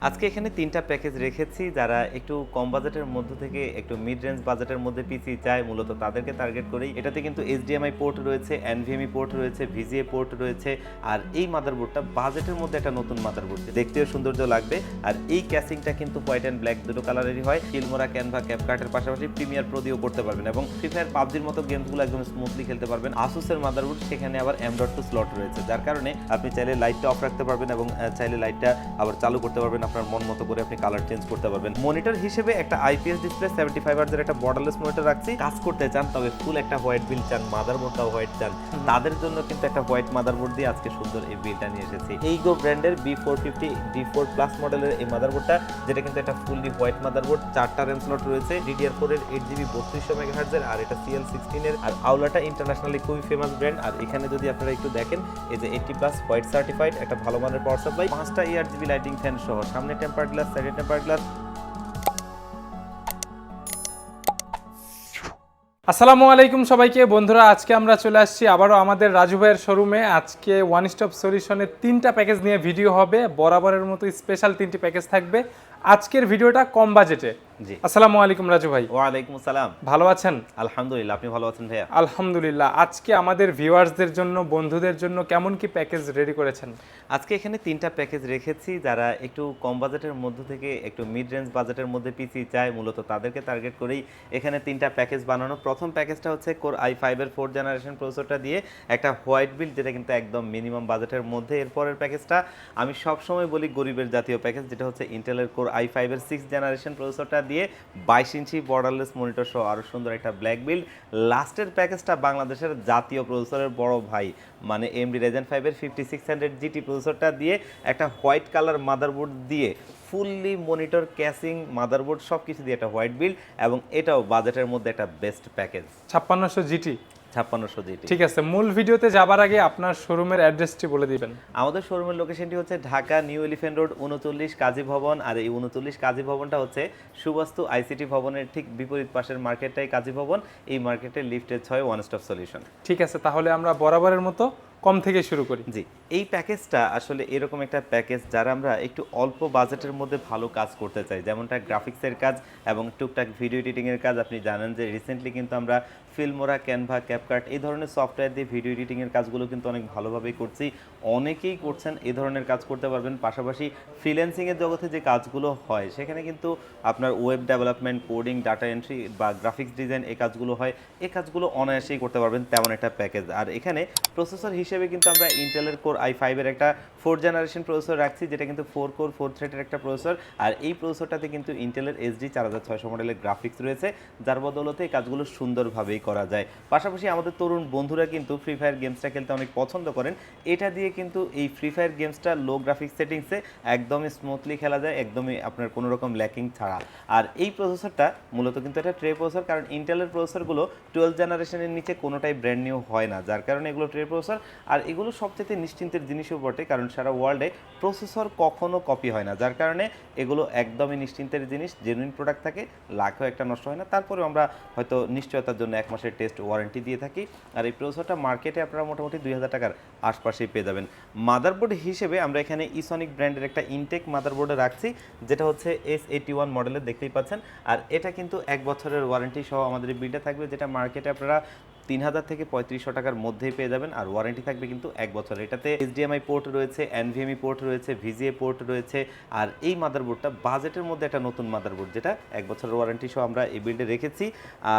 আজকে এখানে তিনটা প্যাকেজ রেখেছি, যারা একটু কম বাজেটের মধ্য থেকে একটু মিড রেঞ্জ বাজেটের মধ্যে পিসি চায়, মূলত তাদেরকে টার্গেট করেই এটাতে কিন্তু এইচডিএমআই পোর্ট রয়েছে এনভিএমই পোর্ট রয়েছে ভিজিএ পোর্ট রয়েছে, আর এই মাদারবোর্ডটা বাজেটের মধ্যে একটা নতুন মাদারবোর্ড দেখতেও সৌন্দর্য লাগবে, আর এই ক্যাসিংটা কিন্তু হোয়াইট অ্যান্ড ব্ল্যাক দুটো কালারেরই হয়। কিলমোরা ক্যানভা ক্যাপকার্টের পাশাপাশি প্রিমিয়ার প্রো দিয়েও করতে পারবেন, এবং ফ্রি ফায়ার পাবজির মতো গেমসগুলো একদম স্মুথলি খেলতে পারবেন। আসুসের মাদারবোর্ড সেখানে আবার এম ডট টু স্লট রয়েছে, যার কারণে আপনি চাইলে লাইটটা অফ রাখতে পারবেন, এবং চাইলে লাইটটা আবার চালু করতে পারবেন আপনার মন মতো করে আপনি কালার চেঞ্জ করতে পারবেন। মনিটর হিসেবে একটা আইপিএস ডিসপ্লে সেভেন্টি ফাইভ আর্জের একটা বর্ডারলেস মনিটর রাখছি। কাজ করতে চান তবে ফুল একটা হোয়াইট বিল চান মাদারবোর্ডটাও হোয়াইট চান। তাদের জন্য কিন্তু একটা হোয়াইট মাদারবোর্ড দিয়ে আজকে সুন্দর এই বিলটা নিয়ে এসেছি। এইগো ব্র্যান্ডের B four fifty D four plus মডেলের এই মাদারবোর্ডটা যেটা কিন্তু একটা ফুললি হোয়াইট মাদারবোর্ড চারটা র্যাম স্লট রয়েছে ডিডিআর ফোর এর এইট জিবি বত্রিশশো মেগাহার্জের আর এটা সিএল সিক্সটিনের আর আউলাটা ইন্টারন্যাশনালি খুবই ফেমাস ব্র্যান্ড আর এখানে যদি আপনারা একটু দেখেন এই যে এইটটি প্লাস হোয়াইট সার্টিফাইড একটা ভালো মানের পাওয়ার সাপ্লাই পাঁচটা ইয়ার জিবি লাইটিং ফ্যান সহ সামনে টেম্পার গ্লাস সাইডে টেম্পার গ্লাস আসসালামু আলাইকুম সবাইকে। বন্ধুরা, আজকে আমরা চলে আসছি আবারও আমাদের রাজু ভাইয়ের শোরুমে আজকে ওয়ান স্টপ সলিউশনের তিনটা প্যাকেজ নিয়ে ভিডিও হবে। বরাবরের মতো স্পেশাল তিনটি প্যাকেজ থাকবে। আজকের ভিডিওটা কম বাজেটে জি। আসসালামু আলাইকুম রাজু ভাই। ওয়ালাইকুম আসসালাম। ভালো আছেন? আলহামদুলিল্লাহ আপনি ভালো আছেন ভাইয়া? আলহামদুলিল্লাহ। আজকে আমাদের ভিউয়ার্সদের জন্য বন্ধুদের জন্য কেমন কি প্যাকেজ রেডি করেছেন? আজকে এখানে তিনটা প্যাকেজ রেখেছি যারা একটু কম বাজেটের মধ্য থেকে একটু মিড রেঞ্জ বাজেটের মধ্যে পিসি চায় মূলত তাদেরকে টার্গেট করেই এখানে তিনটা প্যাকেজ বানানো। প্রথম প্যাকেজটা হচ্ছে কোর আই ফাইভের ফোর জেনারেশন প্রসেসরটা দিয়ে একটা হোয়াইট বিল যেটা কিন্তু একদম মিনিমাম বাজেটের মধ্যে। এরপরের প্যাকেজটা আমি সবসময় বলি গরিবের জাতীয় প্যাকেজ যেটা হচ্ছে ইন্টেলের কোর আই ফাইভের সিক্স জেনারেশন প্রসেসরটা দিয়ে বাইশ ইঞ্চি বর্ডারলেস মনিটর সহ আরও সুন্দর একটা ব্ল্যাক বিল্ড লাস্টের প্যাকেজটা বাংলাদেশের জাতীয় প্রসেসরের বড় ভাই মানে এমডি রেজেন ফাইভের ফিফটি সিক্স হান্ড্রেড জিটি প্রসেসরটা দিয়ে একটা হোয়াইট কালার মাদারবোর্ড দিয়ে ফুললি মনিটর ক্যাসিং মাদারবোর্ড সব কিছু দিয়ে একটা হোয়াইট বিল্ড এবং এটাও বাজেটের মধ্যে একটা বেস্ট প্যাকেজ ছাপ্পান্নশো জিটি ছাপ্পান্নশো জিটি ঠিক আছে মূল ভিডিওতে যাবার আগে আপনার শোরুমের অ্যাড্রেসটি বলে দিবেন। আমাদের শোরুমের লোকেশনটি হচ্ছে ঢাকা নিউ এলিফেন্ট রোড উনচল্লিশ কাজী ভবন। আর এই উনচল্লিশ কাজী ভবনটা হচ্ছে সুবাস্তু আইসিটি ভবনের ঠিক বিপরীত পাশের মার্কেটটাই কাজী ভবন। এই মার্কেটের লিফটের ছয় ওয়ান স্টপ সলিউশন ঠিক আছে তাহলে আমরা বরাবরের মতো কম থেকে শুরু করি। জি, এই প্যাকেজটা আসলে এরকম একটা প্যাকেজ যারা আমরা একটু অল্প বাজেটের মধ্যে ভালো কাজ করতে চাই। যেমনটা গ্রাফিক্সের কাজ এবং টুকটাক ভিডিও এডিটিংয়ের কাজ আপনি জানেন যে রিসেন্টলি কিন্তু আমরা ফিল্মোরা ক্যানভা ক্যাপকার্ট এই ধরনের সফটওয়্যার দিয়ে ভিডিও এডিটিংয়ের কাজগুলো কিন্তু অনেক ভালোভাবেই করছি। অনেকেই করছেন এই ধরনের কাজ করতে পারবেন। পাশাপাশি ফ্রিল্যান্সিংয়ের জগতে যে কাজগুলো হয়, সেখানে কিন্তু আপনার web development coding data entry বা গ্রাফিক্স ডিজাইন এই কাজগুলো হয়। এই কাজগুলো অনায়াসেই করতে পারবেন তেমন একটা প্যাকেজ। আর এখানে প্রসেসর হিসেবে কিন্তু আমরা ইন্টেলের কোর আই ফাইভের একটা ফোর জেনারেশন প্রসেসর রাখছি, যেটা কিন্তু ফোর কোর ফোর থ্রেডের একটা প্রসেসর আর এই প্রসেসরটাতে কিন্তু ইন্টেলের এসডি চার হাজার ছয়শো মডেলের গ্রাফিক্স রয়েছে, যার বদলতে এই কাজগুলো সুন্দরভাবেই করা যায়। পাশাপাশি আমাদের তরুণ বন্ধুরা কিন্তু ফ্রি ফায়ার গেমসটা খেলতে অনেক পছন্দ করেন। এটা দিয়ে কিন্তু এই ফ্রি ফায়ার গেমসটা লো গ্রাফিক্স সেটিংসে একদমই স্মুথলি খেলা যায়, একদমই আপনার কোনো রকম ল্যাকিং ছাড়া। আর এই প্রসেসরটা মূলত কিন্তু একটা ট্রে প্রসেসর কারণ ইন্টেলের প্রসেসরগুলো টুয়েলভ জেনারেশনের নিচে কোনোটাই ব্র্যান্ড নিউ হয় না। যার কারণে এগুলো ট্রে প্রসেসর আর এগুলো সবচেয়ে নিশ্চিন্তের জিনিসও বটে, কারণ সারা ওয়ার্ল্ডে প্রসেসর কখনো কপি হয় না, যার কারণে এগুলো একদমই নিশ্চিন্তের জিনিস জেনুইন প্রোডাক্ট থাকে লাখও একটা নষ্ট হয় না। তারপরে আমরা হয়তো নিশ্চয়তার জন্য এক মাসের টেস্ট ওয়ারেন্টি দিয়ে থাকি, আর এই প্রসেসরটা মার্কেটে আপনারা মোটামুটি দুই হাজার টাকার আশপাশেই পেয়ে যাবেন। মাদারবোর্ড হিসেবে আমরা এখানে ইসনিক ব্র্যান্ডের একটা ইনটেক মাদারবোর্ডে রাখছি, যেটা হচ্ছে এস এইটি ওয়ান মডেলের দেখতেই পাচ্ছেন, আর এটা কিন্তু এক বছরের ওয়ারেন্টি সহ আমাদের বিলটা থাকবে, যেটা মার্কেটে আপনারা তিন হাজার থেকে পঁয়ত্রিশশো টাকার মধ্যেই পেয়ে যাবেন আর ওয়ারেন্টি থাকবে কিন্তু এক বছর এটাতে এইচডিএমআই পোর্ট রয়েছে এনভিএমই পোর্ট রয়েছে ভিজিএ পোর্ট রয়েছে আর এই মাদারবোর্ডটা বাজেটের মধ্যে একটা নতুন মাদারবোর্ড যেটা এক বছরের ওয়ারেন্টি সহ আমরা এই বিল্ডে রেখেছি।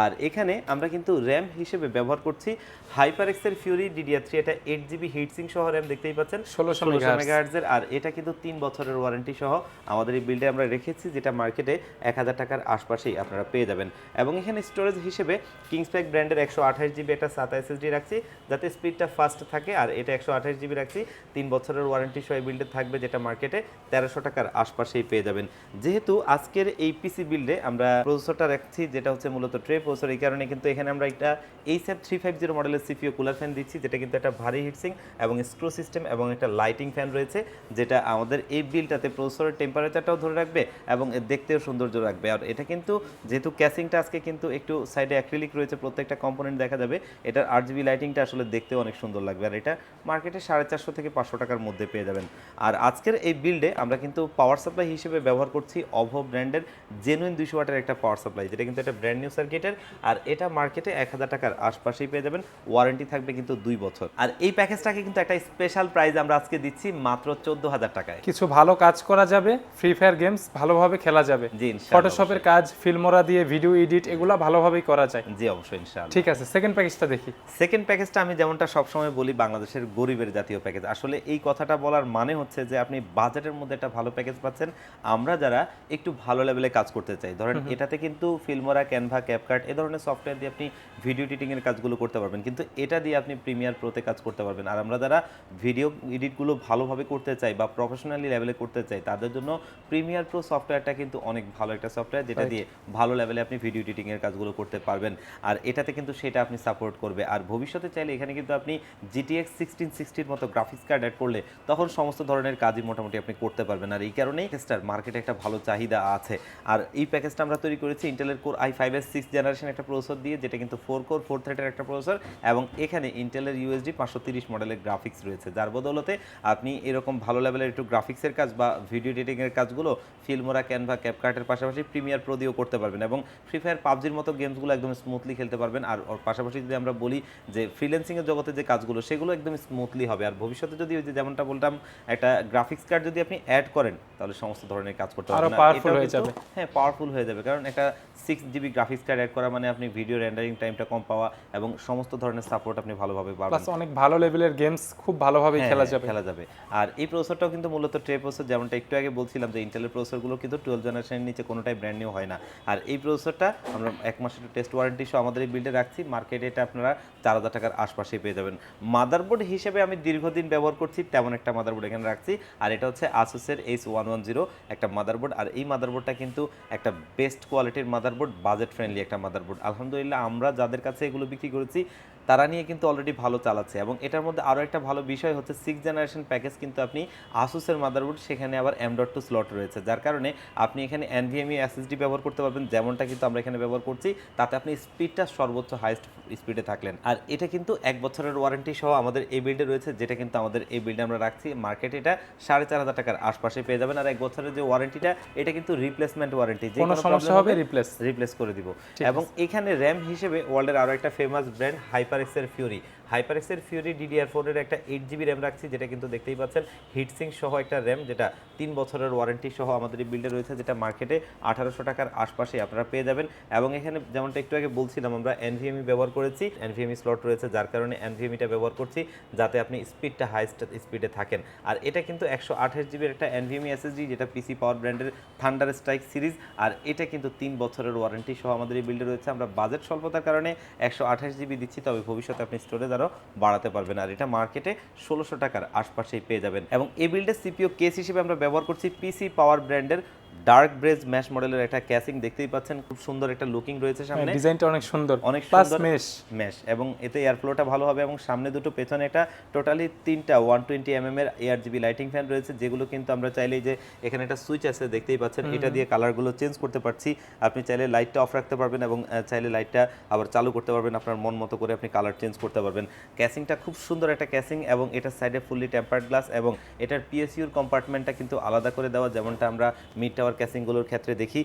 আর এখানে আমরা কিন্তু র্যাম হিসেবে ব্যবহার করছি হাইপার এক্সের ফিউরি ডিডিআর থ্রি এটা এইট জিবি হিটসিং সহ র্যাম দেখতেই পাচ্ছেন। 1600 ষোলোশো। মেগাহার্জের আর এটা কিন্তু তিন বছরের ওয়ারেন্টি সহ আমাদের এই বিল্ডে আমরা রেখেছি যেটা মার্কেটে এক হাজার টাকার আশপাশেই আপনারা পেয়ে যাবেন। এবং এখানে স্টোরেজ হিসেবে কিংসপ্যাক ব্র্যান্ডের একশো আঠাশ জিবি একটা সাত এসএসডি রাখছি, যাতে স্পিডটা ফাস্ট থাকে, আর এটা একশো আঠাশ জিবি রাখছি। তিন বছরের ওয়ারেন্টি সহ এই বিল্ডে থাকবে যেটা মার্কেটে তেরোশো টাকার আশপাশেই পেয়ে যাবেন। যেহেতু আজকের এই পিসি বিল্ডে আমরা প্রসেসরটা রাখছি, যেটা হচ্ছে মূলত ট্রে প্রসেসর এই কারণে কিন্তু এখানে আমরা একটা H F three five zero মডেলের সিপিও কুলার ফ্যান দিচ্ছি, যেটা কিন্তু একটা ভারী হিটসিং এবং স্ক্রু সিস্টেম এবং একটা লাইটিং ফ্যান রয়েছে, যেটা আমাদের এই বিলটাতে প্রসেসরের টেম্পারেচারটাও ধরে রাখবে এবং দেখতেও সৌন্দর্য রাখবে। আর এটা কিন্তু যেহেতু ক্যাসিংটা আজকে কিন্তু একটু সাইডে অ্যাক্রিলিক রয়েছে, প্রত্যেকটা কম্পোনেন্ট দেখা যাবে। যাবে। এটার আট জিবি লাইটিংটা আসলে দেখতে অনেক সুন্দর লাগবে। আর এটা মার্কেটে সাড়ে চারশো থেকে পাঁচশো টাকার মধ্যে পেয়ে যাবেন। আর আজকের এই বিল্ডে আমরা কিন্তু পাওয়ার সাপ্লাই হিসেবে ব্যবহার করছি অভো ব্র্যান্ডের জেনুইন দুইশো ওয়াটের একটা পাওয়ার সাপ্লাই যেটা কিন্তু একটা ব্র্যান্ড নিউ সার্কিটের আর এটা মার্কেটে এক হাজার টাকার আশপাশেই পেয়ে যাবেন। ওয়ারেন্টি থাকবে কিন্তু দুই বছর। আর এই প্যাকেজটাকে কিন্তু একটা স্পেশাল প্রাইস আমরা আজকে দিচ্ছি মাত্র চোদ্দ হাজার টাকায়। কিছু ভালো কাজ করা যাবে। ফ্রি ফায়ার গেমস ভালোভাবে খেলা যাবে। ফটোশপের কাজ ফিল্মোরা দিয়ে ভিডিও এডিট এগুলো ভালোভাবেই করা যায়। জি অবশ্যই ইনশাআল্লাহ ঠিক আছে সেকেন্ড প্যাকেজটা দেখি। সেকেন্ড প্যাকেজটা আমি যেমনটা সবসময় বলি বাংলাদেশের গরিবের জাতীয় প্যাকেজ আসলে এই কথাটা বলার মানে হচ্ছে যে আপনি বাজেটের মধ্যে একটা ভালো প্যাকেজ পাচ্ছেন। আমরা যারা একটু ভালো লেভেলে কাজ করতে চাই ধরেন এটাতে কিন্তু ফিল্মোরা ক্যানভা ক্যাপকার্ট এ ধরনের সফটওয়্যার দিয়ে আপনি ভিডিও এডিটিং এর কাজগুলো করতে পারবেন। কিন্তু এটা দিয়ে আপনি প্রিমিয়ার প্রোতে কাজ করতে পারবেন। আর আমরা যারা ভিডিও এডিটগুলো ভালোভাবে করতে চাই বা প্রফেশনালি লেভেলে করতে চাই তাদের জন্য প্রিমিয়ার প্রো সফটওয়্যারটা কিন্তু অনেক ভালো একটা সফটওয়্যার যেটা দিয়ে ভালো লেভেলে আপনি ভিডিও এডিটিং এর কাজগুলো করতে পারবেন। আর এটাতে কিন্তু সেটা আপনি সাপোর্ট করবে। আর ভবিষ্যতে চাইলে এখানে কিন্তু আপনি জিটিএক্স সিক্সটিন সিক্সটির মতো গ্রাফিক্স কার্ড অ্যাড করলে তখন সমস্ত ধরনের কাজই মোটামুটি আপনি করতে পারবেন। আর এই কারণেই প্যাকেজটার মার্কেটে একটা ভালো চাহিদা আছে। আর এই প্যাকেজটা আমরা তৈরি করেছি ইন্টেলের কোর আই ফাইভ এর সিক্স জেনারেশন একটা প্রসেসর দিয়ে, যেটা কিন্তু ফোর কোর ফোর থ্রেডের একটা প্রসেসর এবং এখানে ইন্টেলের ইউএসডি পাঁচশো তিরিশ মডেলের গ্রাফিক্স রয়েছে। যার বদৌলতে আপনি এরকম ভালো লেভেলের একটু গ্রাফিক্সের কাজ বা ভিডিও এডিটিংয়ের কাজগুলো ফিল্মোরা ক্যানভা ক্যাপকার্টের পাশাপাশি প্রিমিয়ার প্রো দিয়েও করতে পারবেন এবং ফ্রি ফায়ার পাবজির মতো গেমসগুলো একদম স্মুথলি খেলতে পারবেন। আর ওর পাশাপাশি যদি আমরা বলি যে ফ্রিল্যান্সিংয়ের জগতে যে কাজগুলো সেগুলো একদম স্মুথলি হবে। আর ভবিষ্যতে যদি ওই যে যেমনটা বললাম একটা গ্রাফিক্স কার্ড যদি আপনি অ্যাড করেন তাহলে সমস্ত ধরনের কাজ করতে পারবেন। এটাও হয়ে যাবে। হ্যাঁ পাওয়ারফুল হয়ে যাবে। কারণ একটা six GB graphics card add করা মানে আপনি ভিডিও রেন্ডারিং টাইমটা কম পাওয়া এবং সমস্ত ধরনের সাপোর্ট আপনি ভালোভাবে পাবেন। প্লাস অনেক ভালো লেভেলের গেমস খুব ভালোভাবেই হ্যাঁ, খেলা যাবে। খেলা যাবে। আর এই প্রসেসরটাও কিন্তু মূলত ট্রে প্রসেসর যেমনটা একটু আগে বলছিলাম যে ইন্টেলের প্রসেসরগুলো কিন্তু টুয়েলভ জেনারেশনের নিচে কোনোটাই ব্র্যান্ড নিউ হয় না। আর এই প্রসেসরটা আমরা এক মাসের টেস্ট ওয়ারেন্টি সহ আমাদের এই বিল্ডে রাখছি। মার্কেটে এটা আপনারা চার হাজার টাকার আশপাশে পেয়ে যাবেন। মাদারবোর্ড হিসেবে আমি দীর্ঘদিন ব্যবহার করছি, তেমন একটা মাদারবোর্ড এখানে রাখছি। আর এটা হচ্ছে আসুসের এইচ ওয়ান ওয়ান জিরো একটা মাদারবোর্ড। আর এই মাদারবোর্ডটা কিন্তু একটা বেস্ট কোয়ালিটির মাদারবোর্ড বাজেট ফ্রেন্ডলি একটা মাদারবোর্ড। আলহামদুলিল্লাহ আমরা যাদের কাছে এগুলো বিক্রি করেছি তারা নিয়ে কিন্তু অলরেডি ভালো চালাচ্ছে। এবং এটার মধ্যে আরও একটা ভালো বিষয় হচ্ছে সিক্স জেনারেশন প্যাকেজ কিন্তু আপনি আসুসের মাদারবোর্ড সেখানে আবার এম ডট টু স্লট রয়েছে। যার কারণে আপনি এখানে এনভিএমই এসএসডি ব্যবহার করতে পারবেন যেমনটা কিন্তু আমরা এখানে ব্যবহার করছি তাতে আপনি স্পিডটা সর্বোচ্চ হাইস্ট স্পিডে থাকলেন। আর এটা কিন্তু এক বছরের ওয়ারেন্টি সহ আমাদের এই বিল্ডে রয়েছে যেটা কিন্তু আমাদের এই বিল্ডে আমরা রাখছি। মার্কেটে এটা সাড়ে চার হাজার টাকার আশপাশে পেয়ে যাবেন। আর এক বছরের যে ওয়ারেন্টিটা এটা কিন্তু রিপ্লেসমেন্ট ওয়ারেন্টি যে কোনো সমস্যা হবে রিপ্লেস রিপ্লেস করে দিব। এবং এখানে র্যাম হিসেবে ওয়ার্ল্ডের আরও একটা ফেমাস ব্র্যান্ড হাইপারএক্সের ফিউরি হাইপারএক্সের ফিউরি ডিডিআর ফোরের একটা এইট জিবি র্যাম রাখছি, যেটা কিন্তু দেখতেই পাচ্ছেন। হিটসিং সহ একটা র্যাম যেটা তিন বছরের ওয়ারেন্টি সহ আমাদের এই বিল্ডে রয়েছে, যেটা মার্কেটে আঠারোশো টাকার আশপাশে আপনারা পেয়ে যাবেন। এবং এখানে যেমনটা একটু আগে বলছিলাম, আমরা এনভিএমই ব্যবহার করেছি। এনভিএমই স্লট রয়েছে, যার কারণে এনভিএমিটা ব্যবহার করছি, যাতে আপনি স্পিডটা হাইস্ট স্পিডে থাকেন। আর এটা কিন্তু একশো আঠাশ জিবির একটা এনভিএমই এসএসডি যেটা পিসি পাওয়ার ব্র্যান্ডের থান্ডার স্ট্রাইক সিরিজ আর এটা কিন্তু তিন বছরের ওয়ারেন্টি সহ আমাদের এই বিল্ডে রয়েছে। আমরা বাজেট স্বল্পতার কারণে একশো আঠাশ জিবি দিচ্ছি, তবে ভবিষ্যতে আপনি স্টোরেজ আরও বাড়াতে পারবেন। আর এটা মার্কেটে ষোলোশো টাকার আশপাশেই পেয়ে যাবেন। এবং এই বিল্ডের সিপিও কেস হিসেবে আমরা ব্যবহার করছি পিসি পাওয়ার ব্র্যান্ডের ডার্ক ব্রেজ ম্যাশ মডেলের একটা ক্যাসিং দেখতেই পাচ্ছেন। খুব সুন্দর একটা লুকিং রয়েছে সামনে। ডিজাইনটা অনেক সুন্দর। অনেক সুন্দর মেশ মেশ এবং এতে এয়ার ফ্লোটা ভালো হবে এবং সামনে দুটো পেছনে একটা টোটালি তিনটা ওয়ান টোয়েন্টি এম এর A R GB lighting fan রয়েছে যেগুলো কিন্তু আমরা চাইলেই যে এখানে একটা সুইচ আছে দেখতেই পাচ্ছেন। এটা দিয়ে কালারগুলো চেঞ্জ করতে পারছি। আপনি চাইলে লাইটটা অফ রাখতে পারবেন এবং চাইলে লাইটটা আবার চালু করতে পারবেন। আপনার মন মতো করে আপনি কালার চেঞ্জ করতে পারবেন। ক্যাসিংটা খুব সুন্দর একটা ক্যাসিং এবং এটার সাইডে ফুললি টেম্পার্ড গ্লাস এবং এটার পিএসইউর কম্পার্টমেন্টটা কিন্তু আলাদা করে দেওয়া। যেমনটা আমরা মিড টাওয়ার ক্যাসিংগুলোর ক্ষেত্রে দেখি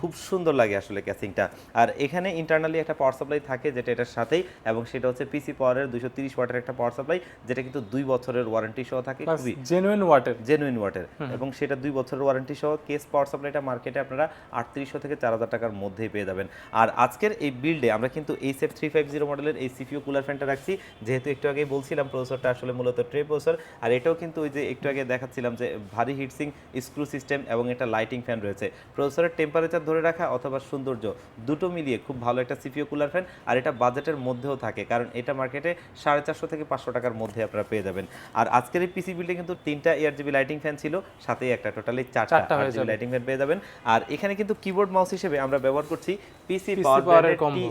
খুব সুন্দর লাগে আসলে ক্যাসিংটা আর এখানে ইন্টারনালি একটা পাওয়ার সাপ্লাই থাকে যেটা এটার সাথেই এবং সেটা হচ্ছে পিসি পাওয়ারের দুশো তিরিশ ওয়াটের একটা পাওয়ার সাপ্লাই যেটা কিন্তু দুই বছরের ওয়ারেন্টি সহ থাকে খুবই জেনুইন ওয়াটের জেনুইন ওয়াটের এবং সেটা দুই বছরের ওয়ারেন্টি সহ কেস পাওয়ার সাপ্লাইটা মার্কেটে আপনারা আটত্রিশশো থেকে চার হাজার টাকার মধ্যেই পেয়ে যাবেন। আর আজকের এই বিল্ডে আমরা কিন্তু এই সেফ থ্রি ফাইভ জিরো মডেলের এই সিপিও কুলার ফ্যানটা রাখছি। যেহেতু একটু আগেই বলছিলাম প্রসেসরটা আসলে মূলত ট্রে প্রসেসর আর এটাও কিন্তু ওই যে একটু আগে দেখাচ্ছিলাম যে ভারী হিটসিং স্ক্রু সিস্টেম এবং এটা লাইটিং ফ্যান রয়েছে। প্রসেসরের টেম্পারেচার ধরে রাখা অথবা সৌন্দর্য দুটো মিলিয়ে খুব ভালো একটা সিপিও কুলার ফ্যান আর এটা বাজেটের মধ্যেও থাকে কারণ এটা মার্কেটে সাড়ে চারশো থেকে পাঁচশো টাকার মধ্যে আপনারা পেয়ে যাবেন। আর আজকের এই পিসি বিল্ডে কিন্তু তিনটা জিবি লাইটিং ফ্যান ছিল সাথেই একটা টোটালি চারটা জিবি লাইটিং ফ্যান পেয়ে যাবেন। আর এখানে কিন্তু কিবোর্ড মাউস হিসেবে আমরা ব্যবহার করছি পিসি পাওয়ার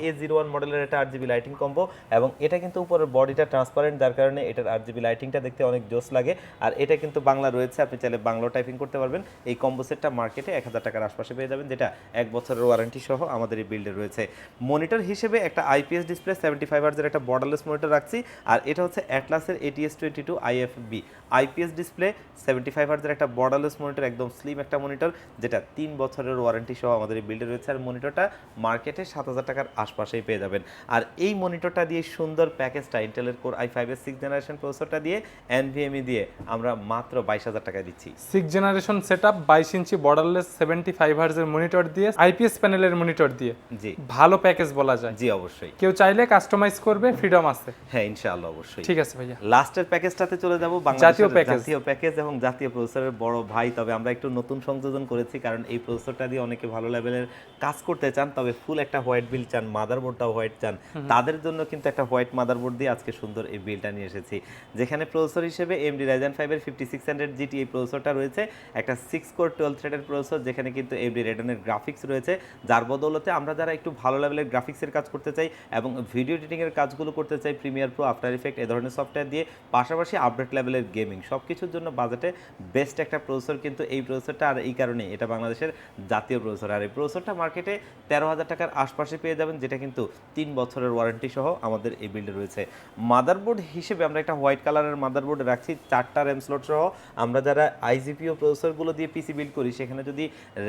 এ জিরো ওয়ান মডেলের একটা আট জিবি লাইটিং কম্বো এবং এটা কিন্তু উপরের বডিটা ট্রান্সপারেন্ট যার কারণে এটার আট জিবি লাইটিংটা দেখতে অনেক জোস লাগে। আর এটা কিন্তু বাংলা রয়েছে আপনি চাইলে বাংলা টাইপিং করতে পারবেন। এই কম্বো সেটটা মার্কেটে মার্কেটে এক হাজার টাকার আশপাশে পেয়ে যাবেন, যেটা এক বছরের ওয়ারেন্টি সহ আমাদের এই বিল্ডে রয়েছে। মনিটর হিসেবে একটা আইপিএস ডিসপ্লে সেভেন্টি ফাইভ হার্জের একটা বর্ডারলেস মনিটর রাখছি, আর এটা হচ্ছে অ্যাটলাসের ATS twenty two IFB IPS display seventy five হার্জের একটা বর্ডারলেস মনিটর একদম স্লিম একটা মনিটর যেটা তিন বছরের ওয়ারেন্টি সহ আমাদের এই বিল্ডে রয়েছে, আর মনিটরটা মার্কেটে সাত হাজার টাকার আশপাশেই পেয়ে যাবেন। আর এই মনিটরটা দিয়ে সুন্দর প্যাকেজটা ইন্টেলের কোর আই ফাইভ এর সিক্স জেনারেশন প্রসেসরটা দিয়ে এনভিএমই দিয়ে আমরা মাত্র বাইশ হাজার টাকায় দিচ্ছি। সিক্স জেনারেশন সেট আপ বাইশ ইঞ্চি বর্ডারলেস সেভেন্টি ফাইভ হার্জের মনিটর দিয়ে আইপিএস প্যানেলের মনিটর দিয়ে। জি। ভালো প্যাকেজ বলা যায়। জি অবশ্যই। কেউ চাইলে কাস্টমাইজ করবে ফ্রিডম আছে। হ্যাঁ ইনশাআল্লাহ অবশ্যই। ঠিক আছে ভাইয়া। লাস্টের প্যাকেজটাতে চলে যাব জাতীয় প্যাকেজ। জাতীয় প্যাকেজ এবং জাতীয় প্রসেসরের বড় ভাই। তবে আমরা একটু নতুন সংযোজন করেছি কারণ এই প্রসেসরটা দিয়ে অনেকে ভালো লেভেলের কাজ করতে চান তবে ফুল একটা হোয়াইট বিল চান মাদারবোর্ডটাও হোয়াইট চান। তাদের জন্য কিন্তু একটা হোয়াইট মাদারবোর্ড দিয়ে আজকে সুন্দর এই বিলটা নিয়ে এসেছি। যেখানে প্রসেসর হিসেবে এমডি রাইজেন ফাইভের ফিফটি সিক্স হান্ড্রেড জিটি এই প্রসেসরটা রয়েছে একটা সিক্স কোর টুয়েলভ থ্রেডের প্রসেসর যেখানে কিন্তু এমডি রেডনের গ্রাফিক্স রয়েছে। যার বদৌলতে আমরা যারা একটু ভালো লেভেলের গ্রাফিক্সের কাজ করতে চাই এবং ভিডিও এডিটিংয়ের কাজগুলো করতে চাই প্রিমিয়ার প্রো আফটার ইফেক্ট এ ধরনের সফটওয়্যার দিয়ে, পাশাপাশি আপডেট লেভেলের গেমিং সব কিছুর জন্য বাজেটে বেস্ট একটা প্রসেসর কিন্তু এই প্রসেসরটা আর এই কারণে এটা বাংলাদেশের জাতীয় প্রসেসর আর এই প্রসেসরটা মার্কেটে তেরো হাজার টাকার আশপাশে পেয়ে যাবেন, যেটা কিন্তু তিন বছরের ওয়ারেন্টি সহ আমাদের এই বিল্ডে রয়েছে। মাদারবোর্ড হিসেবে আমরা একটা হোয়াইট কালারের মাদারবোর্ড রাখছি, চারটা র্যাম স্লট সহ। আমরা যারা আইজিপিও প্রসেসরগুলো দিয়ে পিসি বিল্ড করি, সেখানে যদি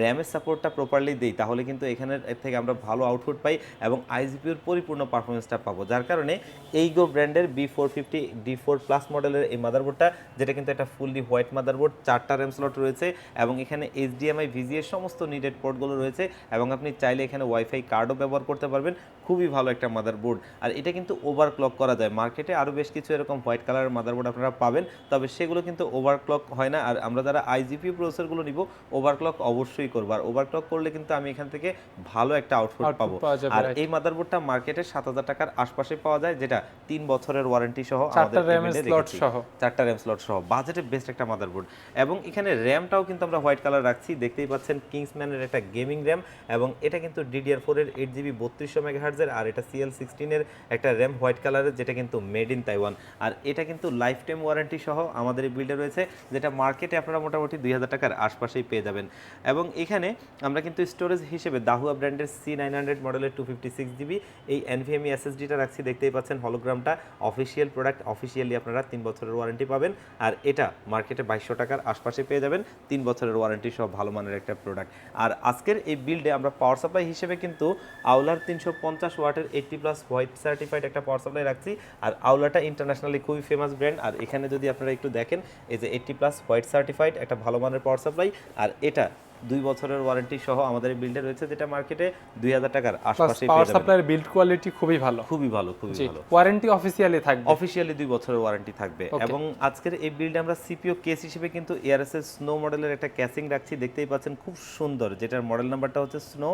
র্যামের সাপোর্টটা প্রপারলি দিই, তাহলে কিন্তু এখানের থেকে আমরা ভালো আউটপুট পাই এবং আইজিপিওর পরিপূর্ণ পারফরমেন্সটা পাবো। যার কারণে এইগো ব্র্যান্ডের B four fifty D four plus মডেলের এই মাদারবোর্ডটা যেটা কিন্তু একটা ফুললি হোয়াইট মাদারবোর্ড চারটা র্যাম স্লট রয়েছে এবং এখানে এইচডিএমআই ভিজিএর সমস্ত নিডেড পোর্টগুলো রয়েছে এবং আপনি চাইলে এখানে ওয়াইফাই কার্ডও ব্যবহার করতে পারবেন। খুবই ভালো একটা মাদারবোর্ড আর এটা কিন্তু ওভারক্লক করা যায়। মার্কেটে আরও বেশ কিছু এরকম হোয়াইট কালারের মাদারবোর্ড আপনারা পাবেন। তবে সেগুলো কিন্তু ওভারক্লক হয় না। আর আমরা যারা আইজিপি প্রসেসরগুলো নিব ওভারক্লক অবশ্যই করব। আর ওভারক্লক করলে কিন্তু আমি এখান থেকে ভালো একটা আউটপুট পাবো। আর. এই মাদারবোর্ডটা মার্কেটে সাত হাজার টাকার আশপাশে পাওয়া যায় যেটা তিন বছরের ওয়ারেন্টি সহ চারটা slot রেখেছি। সহ। চারটা র্যাম স্লট সহ। বাজেটে বেস্ট একটা মাদারবোর্ড এবং এখানে র্যামটাও কিন্তু আমরা হোয়াইট কালার রাখছি। দেখতেই পাচ্ছেন কিংসম্যানের একটা গেমিং র্যাম এবং এটা কিন্তু ডিডিআর ফোর এর এইট জিবি বত্রিশশো মেগাহার্জের আর এটা সিএল সিক্সটিনের একটা র্যাম হোয়াইট কালারের যেটা কিন্তু মেড ইন তাইওয়ান আর এটা কিন্তু লাইফ টাইম ওয়ারেন্টি সহ আমাদের এই বিল্ডে রয়েছে, যেটা মার্কেটে আপনারা মোটামুটি দুই হাজার টাকার আশপাশেই পেয়ে যাবেন। এবং এখানে আমরা কিন্তু স্টোরেজ হিসেবে দাহুয়া ব্র্যান্ডের সি নাইন হান্ড্রেড মডেলের টু ফিফটি সিক্স জিবি এই এনভিএমই এসএসডিটা রাখছি, দেখতেই পাচ্ছেন হলোগ্রামটা অফিসিয়াল প্রোডাক্ট অফিসিয়ালি আপনারা তিন বছরের ওয়ারেন্টি পাবেন। আর এটা মার্কেটে বাইশশো টাকার আশপাশে পেয়ে যাবেন, তিন বছরের ওয়ারেন্টি সহ ভালো মানের একটা প্রোডাক্ট আর আজকের এই বিল্ডে আমরা পাওয়ার সাপ্লাই হিসেবে কিন্তু আউলার তিনশো পঞ্চাশ ওয়াটের এইটটি প্লাস হোয়াইট সার্টিফাইড একটা পাওয়ার সাপ্লাই রাখছি। আর আউলাটা ইন্টারন্যাশনালি খুবই ফেমাস ব্র্যান্ড আর এখানে যদি আপনারা একটু দেখেন, এই যে এইটটি প্লাস হোয়াইট সার্টিফাইড একটা ভালো মানের পাওয়ার সাপ্লাই আর এটা দুই বছরের ওয়ারেন্টি সহ আমাদের এই বিল্ডে রয়েছে যেটা মার্কেটে দুই হাজার টাকার আশপাশে পাওয়ার সাপ্লাইয়ের বিল্ড কোয়ালিটি খুবই ভালো। খুবই ভালো খুবই ভালো। ওয়ারেন্টি অফিসিয়ালি থাকবে। অফিসিয়ালি দুই বছরের ওয়ারেন্টি থাকবে। এবং আজকের এই বিল্ডে আমরা সিপিও কেস হিসেবে কিন্তু এআরএস এর স্নো মডেলের একটা ক্যাসিং রাখছি দেখতেই পাচ্ছেন খুব সুন্দর যেটার মডেল নাম্বারটা হচ্ছে snow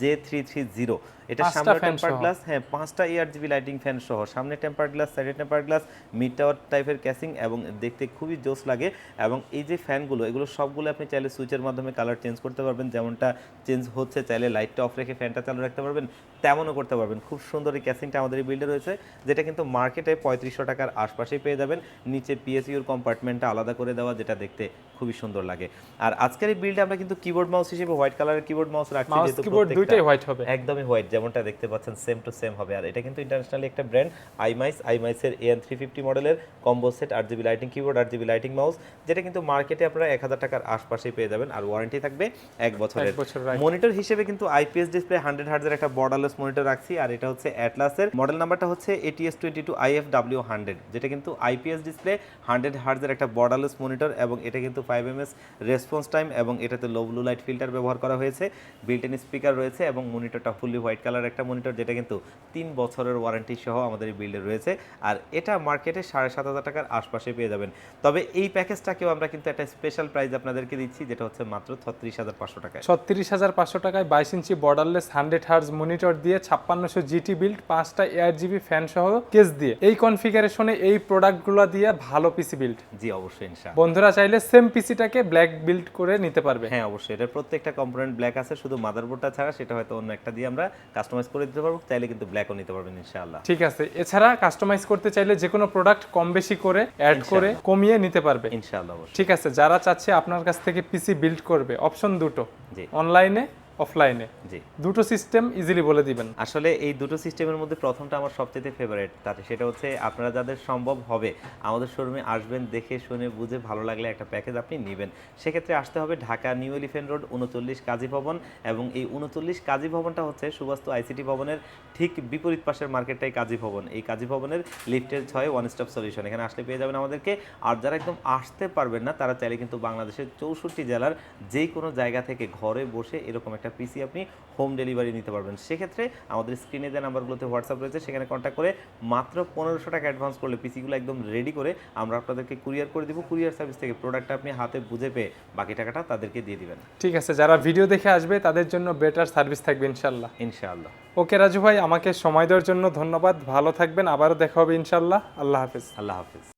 J three three zero এটা সামনে টেম্পার গ্লাস হ্যাঁ পাঁচটা এয়ার জিবি লাইটিং ফ্যান সহ। সামনে টেম্পার গ্লাস সাইডে টেম্পার গ্লাস মিড টাওয়ার টাইপের ক্যাসিং এবং দেখতে খুবই জোস লাগে। এবং এই যে ফ্যানগুলো এগুলো সবগুলো আপনি চাইলে সুইচের মাধ্যমে কালার চেঞ্জ করতে পারবেন যেমনটা চেঞ্জ হচ্ছে চাইলে লাইটটা অফ রেখে ফ্যানটা চালু রাখতে পারবেন তেমনও করতে পারবেন। খুব সুন্দর এই ক্যাসিংটা আমাদের এই বিল্ডে রয়েছে যেটা কিন্তু মার্কেটে পঁয়ত্রিশশো টাকার আশপাশেই পেয়ে যাবেন নিচে পিএসইউর কম্পার্টমেন্টটা আলাদা করে দেওয়া যেটা দেখতে খুবই সুন্দর লাগে। আর আজকের এই বিল্ডে আমরা কিন্তু কিবোর্ড মাউস হিসেবে হোয়াইট কালারের কিবোর্ড মাউস রাখছি মাউস যেহেতু কিবোর্ড দুইটাই হোয়াইট হবে। একদমই হোয়াইট যেমনটা দেখতে পাচ্ছেন সেম টু সেম হবে। আর এটা কিন্তু ইন্টারন্যাশনালি একটা ব্র্যান্ড আইমাইস আইমাইসের এন থ্রি ফিফটি মডেলের কম্বো সেট আট জিবি লাইটিং কিবোর্ড আট জিবি লাইটিং মাউস যেটা কিন্তু মার্কেটে আপনারা এক হাজার টাকার আশপাশেই পেয়ে যাবেন আর ওয়ারেন্টি থাকবে এক বছরের। এক বছর, right. মনিটর হিসেবে কিন্তু আইপিএস ডিসপ্লে হান্ড্রেড হার্জের একটা বর্ডারলেস মনিটর রাখছি আর এটা হচ্ছে অ্যাটলাসের মডেল নাম্বারটা হচ্ছে ATS twenty two IF W hundred যেটা কিন্তু আইপিএস ডিসপ্লে হান্ড্রেড হার্জের একটা বর্ডারলেস মনিটর এবং এটা কিন্তু five M S response time এবং এটাতে লো ব্লু লাইট ফিল্টার ব্যবহার করা হয়েছে। বিল্ট ইন স্পিকার রয়েছে এবং মনিটরটা ফুললি হোয়াইট কালার একটা মনিটর যেটা কিন্তু তিন বছরের ওয়ারেন্টি সহ আমাদের এই বিল্ডে রয়েছে। আর এটা মার্কেটে সাড়ে সাত হাজার টাকার আশপাশে পেয়ে যাবেন। তবে এই প্যাকেজটাকেও আমরা কিন্তু একটা স্পেশাল প্রাইস আপনাদেরকে দিচ্ছি যেটা হচ্ছে মাত্র ছত্রিশ হাজার পাঁচশো টাকায়। ছত্রিশ হাজার পাঁচশো টাকায় বাইশ ইঞ্চি বর্ডারলেস হান্ড্রেড হার্জ মনিটর দিয়ে ছাপ্পান্নশো জিটি বিল্ড পাঁচটা এয়ার জিবি ফ্যান সহ কেস দিয়ে। এই কনফিগারেশনে এই প্রোডাক্টগুলো দিয়ে ভালো পিসি বিল্ড জি অবশ্যই ইনশা বন্ধুরা চাইলে সেম পিসিটাকে ব্ল্যাক বিল্ড করে নিতে পারবে। হ্যাঁ অবশ্যই। এটার প্রত্যেকটা কম্পোনেন্ট ব্ল্যাক আছে শুধু মাদারবোর্ডটা ছাড়া সেটা হয়তো অন্য একটা দিয়ে আমরা কাস্টমাইজ করে দিতে পারব চাইলে কিন্তু ব্ল্যাকও নিতে পারবেন ইনশাআল্লাহ। ঠিক আছে। এছাড়া কাস্টমাইজ করতে চাইলে যে কোনো প্রোডাক্ট কম বেশি করে অ্যাড করে কমিয়ে নিতে পারবে। ইনশাআল্লাহ ঠিক আছে। যারা চাচ্ছে আপনার কাছ থেকে পিসি বিল্ড করবে অপশন দুটো। অনলাইনে অফলাইনে জি। দুটো সিস্টেম ইজিলি বলে দিবেন। আসলে এই দুটো সিস্টেমের মধ্যে প্রথমটা আমার সবচেয়ে ফেভারিট তাতে সেটা হচ্ছে আপনারা যাদের সম্ভব হবে আমাদের শোরুমে আসবেন দেখে শুনে বুঝে ভালো লাগলে একটা প্যাকেজ আপনি নেবেন। সেক্ষেত্রে আসতে হবে ঢাকা নিউ এলিফেন্ট রোড উনচল্লিশ কাজী ভবন এবং এই উনচল্লিশ কাজী ভবনটা হচ্ছে সুবাস্তু আইসিটি ভবনের ঠিক বিপরীত পাশের মার্কেটটাই কাজী ভবন। এই কাজী ভবনের লিফটের ছয় ওয়ান স্টপ সলিউশন এখানে আসলে পেয়ে যাবেন আমাদেরকে। আর যারা একদম আসতে পারবেন না তারা চাইলে কিন্তু বাংলাদেশের চৌষট্টি জেলার যে কোনো জায়গা থেকে ঘরে বসে এরকম একটা পিসি আপনি হোম ডেলিভারি নিতে পারবেন। সেক্ষেত্রে আমাদের স্ক্রিনে যে নাম্বারগুলোতে হোয়াটসঅ্যাপ রয়েছে সেখানে কন্ট্যাক্ট করে মাত্র পনেরোশো টাকা অ্যাডভান্স করলে পিসিগুলো একদম রেডি করে আমরা আপনাদেরকে কুরিয়ার করে দিব। কুরিয়ার সার্ভিস থেকে প্রোডাক্টটা আপনি হাতে বুঝে পেয়ে বাকি টাকাটা তাদেরকে দিয়ে দিবেন। ঠিক আছে যারা ভিডিও দেখে আসবে তাদের জন্য বেটার সার্ভিস থাকবে ইনশাল্লাহ ইনশাআল্লাহ। ওকে রাজু ভাই আমাকে সময় দেওয়ার জন্য ধন্যবাদ। ভালো থাকবেন আবারও দেখা হবে ইনশাল্লাহ আল্লাহ হাফিজ। আল্লাহ হাফিজ।